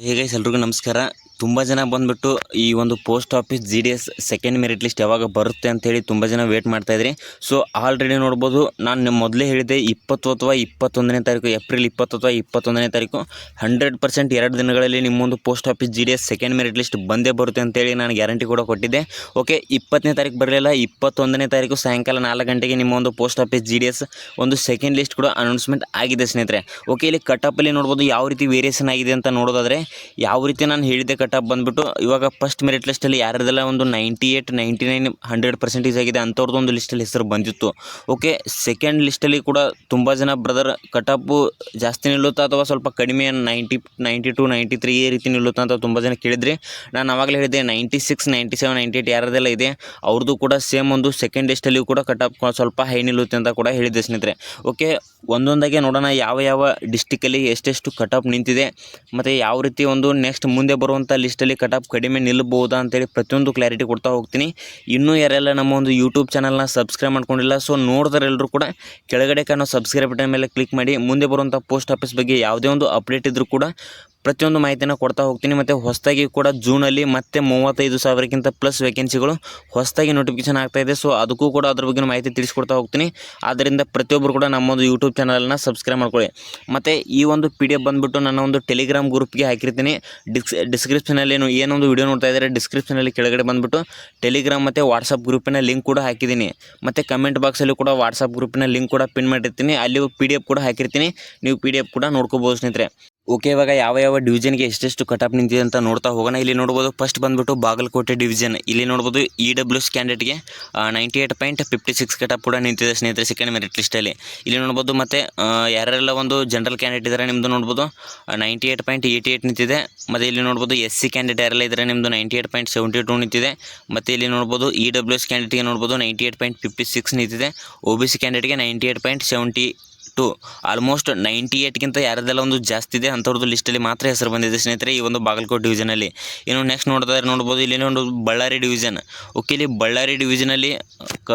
ಹೇಗೆ ಎಲ್ರಿಗೂ ನಮಸ್ಕಾರ. ತುಂಬ ಜನ ಬಂದುಬಿಟ್ಟು ಈ ಒಂದು post office G D S second merit list ಯಾವಾಗ ಬರುತ್ತೆ ಅಂತೇಳಿ ತುಂಬ ಜನ ವೇಟ್ ಮಾಡ್ತಾಯಿದ್ರಿ ಸೊ ಆಲ್ರೆಡಿ ನೋಡ್ಬೋದು, ನಾನು ಮೊದಲೇ ಹೇಳಿದೆ ಇಪ್ಪತ್ತು ಅಥವಾ ಇಪ್ಪತ್ತೊಂದನೇ ತಾರೀಕು ಏಪ್ರಿಲ್ ಇಪ್ಪತ್ತು ಅಥವಾ ಇಪ್ಪತ್ತೊಂದನೇ ತಾರೀಕು. ಹಂಡ್ರೆಡ್ ಪರ್ಸೆಂಟ್ ಎರಡು ದಿನಗಳಲ್ಲಿ ನಿಮ್ಮೊಂದು post office G D S second merit list ಬಂದೇ ಬರುತ್ತೆ ಅಂತೇಳಿ ನಾನು ಗ್ಯಾರಂಟಿ ಕೂಡ ಕೊಟ್ಟಿದ್ದೆ. ಓಕೆ ಇಪ್ಪತ್ತನೇ ತಾರೀಕು ಬರಲಿಲ್ಲ, ಇಪ್ಪತ್ತೊಂದನೇ ತಾರೀಕು ಸಾಯಂಕಾಲ ನಾಲ್ಕು ಗಂಟೆಗೆ ನಿಮ್ಮ ಒಂದು post office G D S ಒಂದು ಸೆಕೆಂಡ್ ಲಿಸ್ಟ್ ಕೂಡ ಅನೌನ್ಸ್ಮೆಂಟ್ ಆಗಿದೆ ಸ್ನೇಹಿತರೆ. ಓಕೆ ಇಲ್ಲಿ ಕಟಪ್ಪಲ್ಲಿ ನೋಡ್ಬೋದು ಯಾವ ರೀತಿ ವೇರಿಯೇಷನ್ ಆಗಿದೆ ಅಂತ ನೋಡೋದಾದರೆ, ಯಾವ ರೀತಿ ನಾನು ಹೇಳಿದ್ದೆ ಕಟಪ್ ಬಂದುಬಿಟ್ಟು ಇವಾಗ ಫಸ್ಟ್ ಮೆರಿಟ್ ಲಿಸ್ಟಲ್ಲಿ ಯಾರದೆಲ್ಲ ಒಂದು ninety eight ninety nine hundred percentage ಆಗಿದೆ ಅಂಥವ್ರದ್ದು ಒಂದು ಲಿಸ್ಟಲ್ಲಿ ಹೆಸರು ಬಂದಿತ್ತು. ಓಕೆ ಸೆಕೆಂಡ್ ಲಿಸ್ಟಲ್ಲಿ ಕೂಡ ತುಂಬ ಜನ ಬ್ರದರ್ ಕಟಪ್ಪು ಜಾಸ್ತಿ ನಿಲ್ಲುತ್ತಾ ಅಥವಾ ಸ್ವಲ್ಪ ಕಡಿಮೆ ninety ninety two ninety three ಈ ರೀತಿ ನಿಲ್ಲುತ್ತಾ ಅಂತ ತುಂಬ ಜನ ಕೇಳಿದ್ರಿ, ನಾನು ಆವಾಗಲೇ ಹೇಳಿದೆ ninety six ninety seven ninety eight ಯಾರದೆಲ್ಲ ಇದೆ ಅವ್ರದ್ದು ಕೂಡ ಸೇಮ್ ಒಂದು ಸೆಕೆಂಡ್ ಲಿಸ್ಟಲ್ಲಿಯೂ ಕೂಡ ಕಟಪ್ ಸ್ವಲ್ಪ ಹೈ ನಿಲ್ಲುತ್ತೆ ಅಂತ ಕೂಡ ಹೇಳಿದ್ದೆ ಸ್ನೇಹಿತರೆ. ಓಕೆ ಒಂದೊಂದಾಗೆ ನೋಡೋಣ ಯಾವ ಯಾವ ಡಿಸ್ಟಿಕಲ್ಲಿ ಎಷ್ಟೆಷ್ಟು ಕಟಪ್ ನಿಂತಿದೆ, ಮತ್ತು ಯಾವ ರೀತಿ ಒಂದು ನೆಕ್ಸ್ಟ್ ಮುಂದೆ ಬರುವಂಥ ಲಿಸ್ಟಲ್ಲಿ ಕಟಪ್ ಕಡಿಮೆ ನಿಲ್ಲಬಹುದಾ ಅಂತೇಳಿ ಪ್ರತಿಯೊಂದು ಕ್ಲಾರಿಟಿ ಕೊಡ್ತಾ ಹೋಗ್ತೀನಿ. ಇನ್ನೂ ಯಾರೆಲ್ಲ ನಮ್ಮ ಒಂದು ಯೂಟ್ಯೂಬ್ ಚಾನಲ್ನ ಸಬ್ಸ್ಕ್ರೈಬ್ ಮಾಡ್ಕೊಂಡಿಲ್ಲ ಸೊ ನೋಡಿದ್ರೆಲ್ಲರೂ ಕೂಡ ಕೆಳಗಡೆ ಕಾಣೋ ಸಬ್ಸ್ಕ್ರೈಬ್ ಬಟನ್ ಮೇಲೆ ಕ್ಲಿಕ್ ಮಾಡಿ, ಮುಂದೆ ಬರುವಂಥ ಪೋಸ್ಟ್ ಆಫೀಸ್ ಬಗ್ಗೆ ಯಾವುದೇ ಒಂದು ಅಪ್ಡೇಟ್ ಇದ್ದರೂ ಕೂಡ ಪ್ರತಿಯೊಂದು ಮಾಹಿತಿನ ಕೊಡ್ತಾ ಹೋಗ್ತೀನಿ. ಮತ್ತು ಹೊಸದಾಗಿ ಕೂಡ ಜೂನಲ್ಲಿ ಮತ್ತೆ ಮೂವತ್ತೈದು ಸಾವಿರಕ್ಕಿಂತ ಪ್ಲಸ್ ವೇಕೆನ್ಸಿಗಳು ಹೊಸದಾಗಿ ನೋಟಿಫಿಕೇಶನ್ ಆಗ್ತಾ ಇದೆ. ಸೊ ಅದಕ್ಕೂ ಕೂಡ ಅದ್ರ ಬಗ್ಗೆ ಮಾಹಿತಿ ತಿಳಿಸ್ಕೊಡ್ತಾ ಹೋಗ್ತೀನಿ. ಆದ್ದರಿಂದ ಪ್ರತಿಯೊಬ್ಬರು ಕೂಡ ನಮ್ಮೊಂದು ಯೂಟ್ಯೂಬ್ ಚಾನಲನ್ನು ಸಬ್ಸ್ಕ್ರೈಬ್ ಮಾಡ್ಕೊಳ್ಳಿ. ಮತ್ತು ಈ ಒಂದು ಪಿ ಡಿ ಎಫ್ ಬಂದುಬಿಟ್ಟು ನನ್ನ ಒಂದು ಟೆಲಿಗ್ರಾಮ್ ಗ್ರೂಪ್ಗೆ ಹಾಕಿರ್ತೀನಿ. ಡಿಸ್ ಡಿಸ್ಕ್ರಿಪ್ಷನಲ್ಲಿ ಏನು ಏನೊಂದು ವಿಡಿಯೋ ನೋಡ್ತಾ ಇದ್ದಾರೆ ಡಿಸ್ಕ್ರಿಪ್ಷನಲ್ಲಿ ಕೆಳಗಡೆ ಬಂದುಬಿಟ್ಟು ಟೆಲಿಗ್ರಾಮ್ ಮತ್ತು ವಾಟ್ಸಪ್ ಗ್ರೂಪಿನ ಲಿಂಕ್ ಕೂಡ ಹಾಕಿದ್ದೀನಿ. ಮತ್ತು ಕಮೆಂಟ್ ಬಾಕ್ಸಲ್ಲಿ ಕೂಡ ವಾಟ್ಸಪ್ ಗ್ರೂಪಿನ ಲಿಂಕ್ ಕೂಡ ಪಿನ್ ಮಾಡಿರ್ತೀನಿ. ಅಲ್ಲಿ ಪಿ ಡಿ ಎಫ್ ಕೂಡ ಹಾಕಿರ್ತೀನಿ. ನೀವು ಪಿ ಡಿ ಎಫ್ ಕೂಡ ನೋಡ್ಕೋಬೋದು ಸ್ನೇಹಿತರೆ. ಓಕೆ, ಇವಾಗ ಯಾವ ಯಾವ ಡಿವಿಜನ್ಗೆ ಎಷ್ಟೆಷ್ಟು ಕಟಪ್ ನಿಂತಿದೆ ಅಂತ ನೋಡ್ತಾ ಹೋಗೋಣ. ಇಲ್ಲಿ ನೋಡ್ಬೋದು ಫಸ್ಟ್ ಬಂದುಬಿಟ್ಟು ಬಾಗಲಕೋಟೆ ಡಿವಿಷನ್ ಇಲ್ಲಿ ನೋಡ್ಬೋದು E W ಕ್ಯಾಂಡಿಡೇಟ್ಗೆ ninety eight point fifty six cutoff ಕೂಡ ನಿಂತಿದೆ ಸ್ನೇಹಿತರೆ ಸೆಕೆಂಡ್ ಮೆರಿಟ್ ಲಿಸ್ಟಲ್ಲಿ ಇಲ್ಲಿ ನೋಡ್ಬೋದು ಮತ್ತು ಯಾರೆಲ್ಲ ಒಂದು ಜನರಲ್ ಕ್ಯಾಂಡಿಡೇಟ್ ಇದ್ದಾರೆ ನಿಮ್ಮದು ನೋಡ್ಬೋದು ninety eight point eighty eight ನಿಂತಿದೆ. ಮತ್ತು ಇಲ್ಲಿ ನೋಡ್ಬೋದು ಎಸ್ ಸಿ ಕ್ಯಾಂಡಿಡೇಟ್ ಯಾರೆಲ್ಲ ಇದ್ದಾರೆ ನಿಮ್ಮದು ninety eight point seventy two ನಿಂತಿದೆ. ಮತ್ತು ಇಲ್ಲಿ ನೋಡ್ಬೋದು ಇ ಡಬ್ಲ್ಯೂ ಎಸ್ ಕ್ಯಾಂಡಿಡೇಟ್ಗೆ ನೋಡ್ಬೋದು ninety eight point fifty six ನಿಂತಿದೆ. O B C ಕ್ಯಾಂಡಿಡೇಟ್ಗೆ ninety eight point seventy two almost ninety ಏಟ್ಗಿಂತ ಯಾರದೆಲ್ಲ ಒಂದು ಜಾಸ್ತಿ ಇದೆ ಅಂಥವ್ರದ್ದು ಲಿಸ್ಟಲ್ಲಿ ಮಾತ್ರ ಹೆಸರು ಬಂದಿದೆ ಸ್ನೇಹಿತರೆ, ಈ ಒಂದು ಬಾಗಲಕೋಟೆ ಡಿವಿಷನಲ್ಲಿ ಇನ್ನು ನೆಕ್ಸ್ಟ್ ನೋಡಿದ್ರೆ ನೋಡ್ಬೋದು ಇಲ್ಲಿ ಒಂದು ಬಳ್ಳಾರಿ ಡಿವಿಷನ್ ಓಕೆ ಇಲ್ಲಿ ಬಳ್ಳಾರಿ ಡಿವಿಷನಲ್ಲಿ ಕ,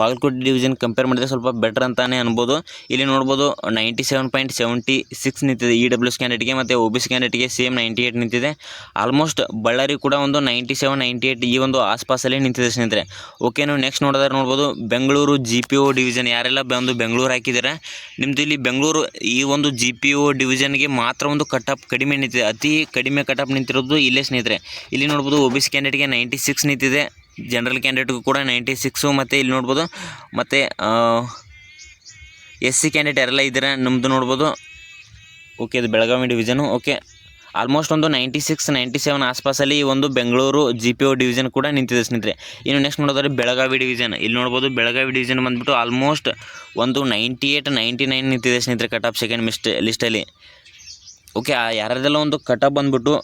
ಬಾಗಲಕೋಟೆ ಡಿವಿಷನ್ ಕಂಪೇರ್ ಮಾಡಿದರೆ ಸ್ವಲ್ಪ ಬೆಟರ್ ಅಂತಾನೆ ಅನ್ಬೋದು. ಇಲ್ಲಿ ನೋಡ್ಬೋದು ninety seven point seventy six ನಿಂತಿದೆ ಇ ಡಬ್ಲ್ಯೂ ಎಸ್ ಕ್ಯಾಂಡಿಡೇಟ್ಗೆ ಮತ್ತು O B C same ninety eight ನಿಂತಿದೆ. ಆಲ್ಮೋಸ್ಟ್ ಬಳ್ಳಾರಿ ಕೂಡ ಒಂದು ನೈಂಟಿ ಸೆವೆನ್ ನೈಂಟಿ ಏಯ್ಟ್ ಈ ಒಂದು ಆಸ್ಪಾಸಲ್ಲಿ ನಿಂತಿದೆ ಸ್ನೇಹಿತರೆ. ಓಕೆ ನೀವು ನೆಕ್ಸ್ಟ್ ನೋಡಿದ್ರೆ ನೋಡ್ಬೋದು, Bengaluru G P O division ಯಾರೆಲ್ಲ ಬಂದು ಬೆಂಗಳೂರು ಹಾಕಿದ್ದೀರಾ ನಿಮ್ಮದು ಇಲ್ಲಿ ಬೆಂಗಳೂರು ಈ ಒಂದು ಜಿ ಪಿ ಒ ಡಿವಿಷನ್ಗೆ ಮಾತ್ರ ಒಂದು ಕಟಪ್ ಕಡಿಮೆ ನಿಂತಿದೆ. ಅತಿ ಕಡಿಮೆ ಕಟಪ್ ನಿಂತಿರೋದು ಇಲ್ಲೇ ಸ್ನೇಹಿತರೆ. ಇಲ್ಲಿ ನೋಡ್ಬೋದು ಒ ಬಿ ಸಿ ಕ್ಯಾಂಡಿಡೇಟ್ಗೆ ನೈಂಟಿ ಸಿಕ್ಸ್ ನಿಂತಿದೆ. ಜನರಲ್ ಕ್ಯಾಂಡಿಡೇಟ್ಗೂ ಕೂಡ ನೈಂಟಿ ಸಿಕ್ಸು ಮತ್ತು ಇಲ್ಲಿ ನೋಡ್ಬೋದು. ಮತ್ತು ಎಸ್ ಸಿ ಕ್ಯಾಂಡಿಡೇಟ್ ಯಾರೆಲ್ಲ ಇದ್ದೀರಾ ನಮ್ಮದು ನೋಡ್ಬೋದು. ಓಕೆ ಇದು ಬೆಳಗಾವಿ ಡಿವಿಷನು ಓಕೆ ಆಲ್ಮೋಸ್ಟ್ ಒಂದು ನೈಂಟಿ ಸಿಕ್ಸ್, ನೈಂಟಿ ಸೆವೆನ್ ಆಸ್ಪಾಸಲ್ಲಿ ಈ ಒಂದು Bengaluru G P O division ಕೂಡ ನಿಂತಿದೆ ಸ್ನೇಹಿತರೆ. ಇನ್ನು ನೆಕ್ಸ್ಟ್ ನೋಡೋದ್ರೆ ಬೆಳಗಾವಿ ಡಿವಿಷನ್ ಇಲ್ಲಿ ನೋಡ್ಬೋದು ಬೆಳಗಾವಿ ಡಿವಿಷನ್ ಬಂದುಬಿಟ್ಟು ಆಲ್ಮೋಸ್ಟ್ ಒಂದು ನೈಂಟಿ ಏಯ್ಟ್ ನೈಂಟಿ ನೈನ್ ನಿಂತಿದೆ ಸ್ನೇಹಿತರೆ ಆಫ್ ಸೆಕೆಂಡ್ ಮಿಸ್ಟ್ ಲಿಸ್ಟಲ್ಲಿ ಓಕೆ ಯಾರದೆಲ್ಲ ಒಂದು ಕಟಾಪ್ ಬಂದುಬಿಟ್ಟು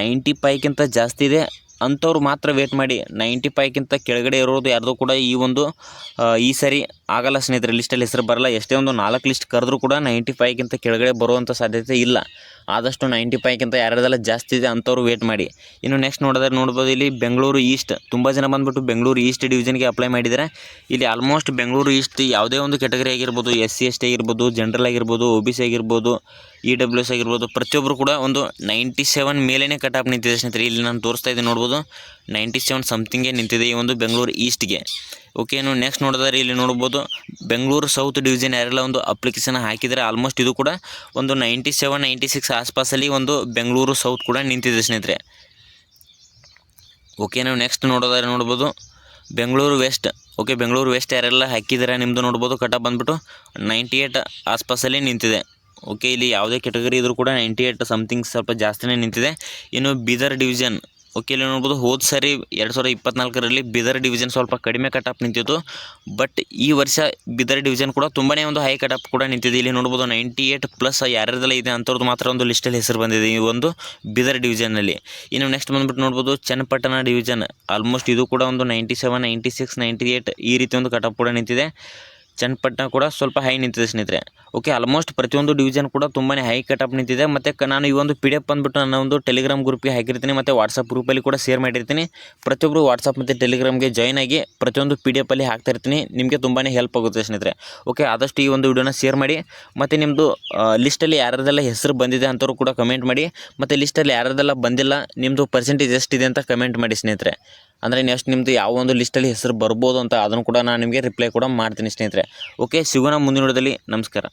ನೈಂಟಿ ಫೈವ್ಗಿಂತ ಜಾಸ್ತಿ ಇದೆ, ಅಂಥವ್ರು ಮಾತ್ರ ವೇಟ್ ಮಾಡಿ ನೈಂಟಿ ಫೈವ್ಗಿಂತ ಕೆಳಗಡೆ ಇರೋದು ಯಾರ್ದು ಕೂಡ ಈ ಒಂದು ಈ ಸರಿ ಆಗಲ್ಲ ಸ್ನೇಹಿತರೆ ಲಿಸ್ಟಲ್ಲಿ ಹೆಸರು ಬರಲ್ಲ. ಎಷ್ಟೇ ಒಂದು ನಾಲ್ಕು ಲಿಸ್ಟ್ ಕರೆದ್ರೂ ಕೂಡ ನೈಂಟಿ ಫೈವ್ಗಿಂತ ಕೆಳಗಡೆ ಬರುವಂಥ ಸಾಧ್ಯತೆ ಇಲ್ಲ. ಆದಷ್ಟು ನೈಂಟಿ ಫೈವ್ಗಿಂತ ಯಾರ್ಯಾರದೆಲ್ಲ ಜಾಸ್ತಿ ಇದೆ ಅಂಥವ್ರು ವೇಟ್ ಮಾಡಿ. ಇನ್ನು ನೆಕ್ಸ್ಟ್ ನೋಡಿದ್ರೆ ನೋಡ್ಬೋದು, ಇಲ್ಲಿ ಬೆಂಗಳೂರು ಈಸ್ಟ್ ತುಂಬ ಜನ ಬಂದುಬಿಟ್ಟು ಬೆಂಗಳೂರು ಈಸ್ಟ್ ಡಿವಿಷನ್ಗೆ ಅಪ್ಲೈ ಮಾಡಿದ್ದಾರೆ ಇಲ್ಲಿ ಆಲ್ಮೋಸ್ಟ್ ಬೆಂಗಳೂರು ಈಸ್ಟ್ ಯಾವುದೇ ಒಂದು ಕೆಟಗರಿ ಆಗಿರ್ಬೋದು ಎಸ್ ಸಿ ಎಸ್ ಟಿ ಆಗಿರ್ಬೋದು ಜನರಲ್ ಆಗಿರ್ಬೋದು ಒ ಬಿ ಸಿ ಆಗಿರ್ಬೋದು ಇ ಡಬ್ಲ್ಯೂ ಎಸ್ ಆಗಿರ್ಬೋದು ಪ್ರತಿಯೊಬ್ಬರು ಕೂಡ ಒಂದು ನೈಂಟಿ ಸೆವೆನ್ ಮೇಲೇ ಕಟ್ ಆಫ್ ನಿಂತಿದೆ ಸ್ನೇಹಿತರೆ. ಇಲ್ಲಿ ನಾನು ತೋರಿಸ್ತಾ ಇದ್ದೀನಿ ನೋಡ್ಬೋದು. ನೈಂಟಿ ಸೆವೆನ್ ಸಮಥಿಂಗೇ ನಿಂತಿದೆ ಈ ಒಂದು ಬೆಂಗಳೂರು ಈಸ್ಟ್ಗೆ ಓಕೆ ನೀವು ನೆಕ್ಸ್ಟ್ ನೋಡಿದ್ರೆ ಇಲ್ಲಿ ನೋಡ್ಬೋದು, ಬೆಂಗಳೂರು ಸೌತ್ ಡಿವಿಷನ್ ಯಾರೆಲ್ಲ ಒಂದು ಅಪ್ಲಿಕೇಶನ್ ಹಾಕಿದರೆ ಆಲ್ಮೋಸ್ಟ್ ಇದು ಕೂಡ ಒಂದು ನೈಂಟಿ ಸೆವೆನ್, ನೈಂಟಿ ಸಿಕ್ಸ್ ಆಸ್ಪಾಸಲ್ಲಿ ಒಂದು ಬೆಂಗಳೂರು ಸೌತ್ ಕೂಡ ನಿಂತಿದೆ ಸ್ನೇಹಿತರೆ. ಓಕೆ ನೆಕ್ಸ್ಟ್ ನೋಡೋದಾದ್ರೆ ನೋಡ್ಬೋದು, Bengaluru west okay Bengaluru west ಯಾರೆಲ್ಲ ಹಾಕಿದ್ದಾರೆ ನಿಮ್ಮದು ನೋಡ್ಬೋದು ಕಟ್ಟ ಬಂದುಬಿಟ್ಟು ನೈಂಟಿ ಏಯ್ಟ್ ಆಸ್ಪಾಸಲ್ಲಿ ನಿಂತಿದೆ. ಓಕೆ ಇಲ್ಲಿ ಯಾವುದೇ ಕೆಟಗರಿ ಇದ್ರೂ ಕೂಡ ನೈಂಟಿ ಏಯ್ಟ್ ಸಮಥಿಂಗ್ ಸ್ವಲ್ಪ ಜಾಸ್ತಿನೇ ನಿಂತಿದೆ. ಇನ್ನು ಬೀದರ್ ಡಿವಿಷನ್ ಓಕೆ, ಇಲ್ಲಿ ನೋಡ್ಬೋದು ಹೋದ ಸರಿ ಎರಡು ಸಾವಿರದ ಇಪ್ಪತ್ನಾಲ್ಕರಲ್ಲಿ ಬಿದರ್ ಡಿವಿಷನ್ ಸ್ವಲ್ಪ ಕಡಿಮೆ ಕಟಾಪ್ ನಿಂತಿತ್ತು. ಬಟ್ ಈ ವರ್ಷ ಬಿದರ್ ಡಿವಿಷನ್ ಕೂಡ ತುಂಬಾ ಒಂದು ಹೈ ಕಟಾಪ್ ಕೂಡ ನಿಂತಿದೆ. ಇಲ್ಲಿ ನೋಡ್ಬೋದು ನೈಂಟಿ ಏಟ್ ಪ್ಲಸ್ ಯಾರ್ಯಾರೆಲ್ಲ ಇದೆ ಅಂಥವ್ರದ್ದು ಮಾತ್ರ ಒಂದು ಲಿಸ್ಟಲ್ಲಿ ಹೆಸರು ಬಂದಿದೆ. ಈ ಒಂದು ಬಿದರ್ ಡಿವಿಷನಲ್ಲಿ ಇನ್ನು ನೆಕ್ಸ್ಟ್ ಬಂದ್ಬಿಟ್ಟು ನೋಡ್ಬೋದು ಚನ್ನಪಟ್ಟಣ ಡಿವಿಷನ್ ಆಲ್ಮೋಸ್ಟ್ ಇದು ಕೂಡ ಒಂದು ninety seven ninety six ninety eight ಈ ರೀತಿ ಒಂದು ಕಟಾಪ್ ಕೂಡ ನಿಂತಿದೆ. ಚನ್ನಪಟ್ಟಣ ಕೂಡ ಸ್ವಲ್ಪ ಹೈ ನಿಂತಿದೆ ಸ್ನೇಹಿತರೆ. ಓಕೆ ಆಲ್ಮೋಸ್ಟ್ ಪ್ರತಿಯೊಂದು ಡಿವಿಷನ್ ಕೂಡ ತುಂಬಾ ಹೈ ಕಟಪ್ ನಿಂತಿದೆ. ಮತ್ತು ನಾನು ಈ ಒಂದು ಪಿ ಡಿ ಎಫ್ ಬಂದುಬಿಟ್ಟು ನನ್ನ ಒಂದು ಟೆಲಿಗ್ರಾಮ್ ಗ್ರೂಪ್ಗೆ ಹಾಕಿರ್ತೀನಿ, ಮತ್ತು ವಾಟ್ಸಪ್ ಗ್ರೂಪಲ್ಲಿ ಕೂಡ ಶೇರ್ ಮಾಡಿರ್ತೀನಿ. ಪ್ರತಿಯೊಬ್ಬರು ವಾಟ್ಸಪ್ ಮತ್ತು ಟೆಲಿಗ್ರಾಮ್ಗೆ ಜಾಯ್ನ್ ಆಗಿ ಪ್ರತಿಯೊಂದು ಪಿ ಡಿ ಎಫಲ್ಲಿ ಹಾಕ್ತಾ ಇರ್ತೀನಿ. ನಿಮಗೆ ತುಂಬಾ ಹೆಲ್ಪ್ ಆಗುತ್ತೆ ಸ್ನೇಹಿತರೆ. ಓಕೆ ಆದಷ್ಟು ಈ ಒಂದು ವಿಡಿಯೋನ ಶೇರ್ ಮಾಡಿ, ಮತ್ತು ನಿಮ್ಮದು ಲಿಸ್ಟಲ್ಲಿ ಯಾರ್ಯಾರ್ದೆಲ್ಲ ಹೆಸರು ಬಂದಿದೆ ಅಂತವರು ಕೂಡ ಕಮೆಂಟ್ ಮಾಡಿ, ಮತ್ತು ಲಿಸ್ಟಲ್ಲಿ ಯಾರ್ಯಾರ್ದೆಲ್ಲ ಬಂದಿಲ್ಲ ನಿಮ್ಮದು ಪರ್ಸೆಂಟೇಜ್ ಎಷ್ಟಿದೆ ಅಂತ ಕಮೆಂಟ್ ಮಾಡಿ ಸ್ನೇಹಿತರೆ. ಅಂದರೆ ನೆಕ್ಸ್ಟ್ ನಿಮ್ಮದು ಯಾವ ಒಂದು ಲಿಸ್ಟಲ್ಲಿ ಹೆಸರು ಬರ್ಬೋದು ಅಂತ ಅದನ್ನು ಕೂಡ ನಾನು ನಿಮಗೆ ರಿಪ್ಲೈ ಕೂಡ ಮಾಡ್ತೀನಿ ಸ್ನೇಹಿತರೆ. ಓಕೆ ಸಿಗೋಣ ಮುಂದಿನ ವಿಡಿಯೋದಲ್ಲಿ ನಮಸ್ಕಾರ.